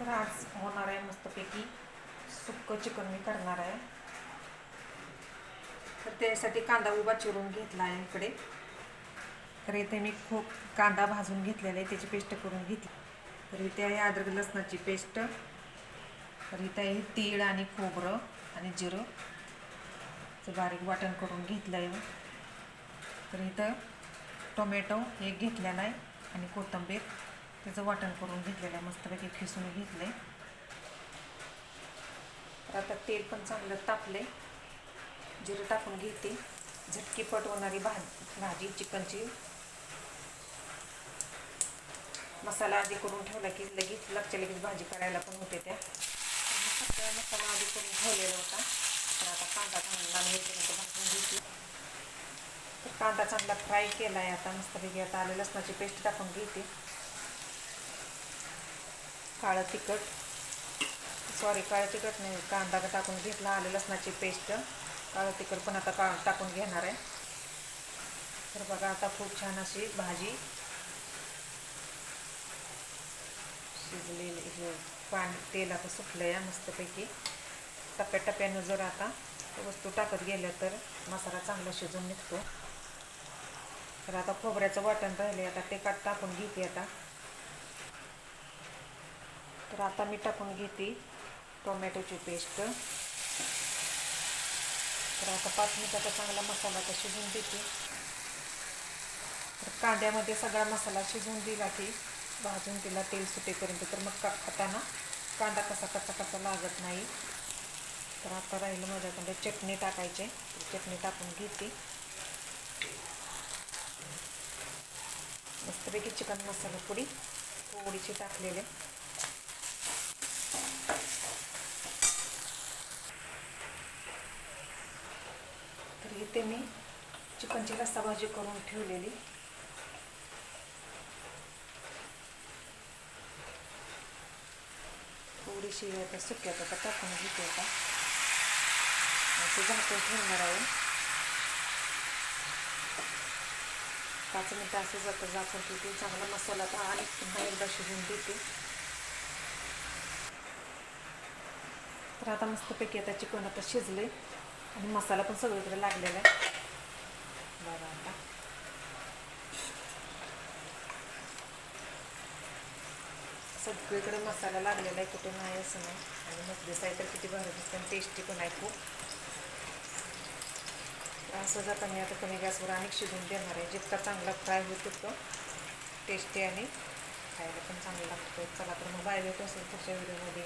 तर आज होणार आहे मस्तपैकी सुक्क चिकन मी करणार आहे. तर त्यासाठी कांदा उभा चिरून घेतला आहे इकडे. तर इथे मी खूप कांदा भाजून घेतलेला आहे त्याची पेस्ट करून घेतली. तर इथे आहे अद्रक लसणाची पेस्ट. तर इथे आहे तीळ आणि खोबरं आणि जिरं. तर बारीक वाटण करून घेतलं आहे तर इथं टोमॅटो एक घेतलेला आहे आणि कोथिंबीर. त्याचं वाटण करून घेतलेलं आहे. मस्तपैकी खिसून घेतलं आहे तर आता तेल पण चांगलं तापले जिरं टाकून घेते. झटकी पटवणारी भाजी भाजी चिकनची. मसाला आधी करून ठेवला की लगेच लगच्या लगेच भाजी करायला पण होते त्या. सगळा मसाला आधी करून ठेवलेला होता. तर आता कांदा चांगला मिळेपर्यंत भाजून घेते. तर कांदा चांगला फ्राय केला आहे आता. मस्तपैकी आता आले लसणाची पेस्ट टाकून घेते. काळं तिखट. सॉरी काळं तिखट नाही कांदा टाकून घेतला आले लसणाची पेस्ट काळं तिखट पण आता का टाकून घेणार आहे. तर बघा आता खूप छान अशी भाजी शिजलेली हे पाणी तेल आता सुटलं आहे मस्तपैकी. टप्प्याटप्प्यानं जर आता वस्तू टाकत गेल्या तर मसाला चांगला शिजून निघतो. तर आता खोबऱ्याचं वाटण राहिले आता ते काट टाकून घेते आता. तर आता मी टाकून घेते टोमॅटोची पेस्ट. तर आता पाच मिनिटाचा चांगला मसाला आता शिजून देते. तर कांद्यामध्ये सगळा मसाला शिजवून दिला की भाजून दिला तेल सुटेपर्यंत. तर मग का खाताना कांदा कसा कसा कसा लागत नाही. तर आता राहिलं माझ्याकडे चटणी टाकायचे. चटणी टाकून घेते. मस्तपैकी चिकन मसाला पुडी थोडीशी टाकलेले तर इथे मी चिकनची रस्सा भाजी करून ठेवलेली. थोडीशी आता सुक्यात आता टाकून घेते आता. ते झाकून ठेवणार आहे. पाच मिनटं असं जातं झाकून ठेवते. चांगला मसाला आता आणि पुन्हा एकदा शिजवून देते. तर आता मस्तपैकी आता चिकन आता शिजले आणि मसाला पण सगळीकडे लागलेला आहे. बरं आता. सगळीकडे मसाला लागलेला आहे कुठे नाही असं नाही. आणि मग आहे तर किती भारी दिसतं आणि टेस्टी पण आहे खूप. असं जाता मी आता कमी गॅसवर अनेक शिजून देणार आहे. जितका चांगला फ्राय होत तितकं टेस्टी आणि खायला पण चांगलं लागतं. चला तर मग बाय भेटू असेल पुढच्या व्हिडिओमध्ये.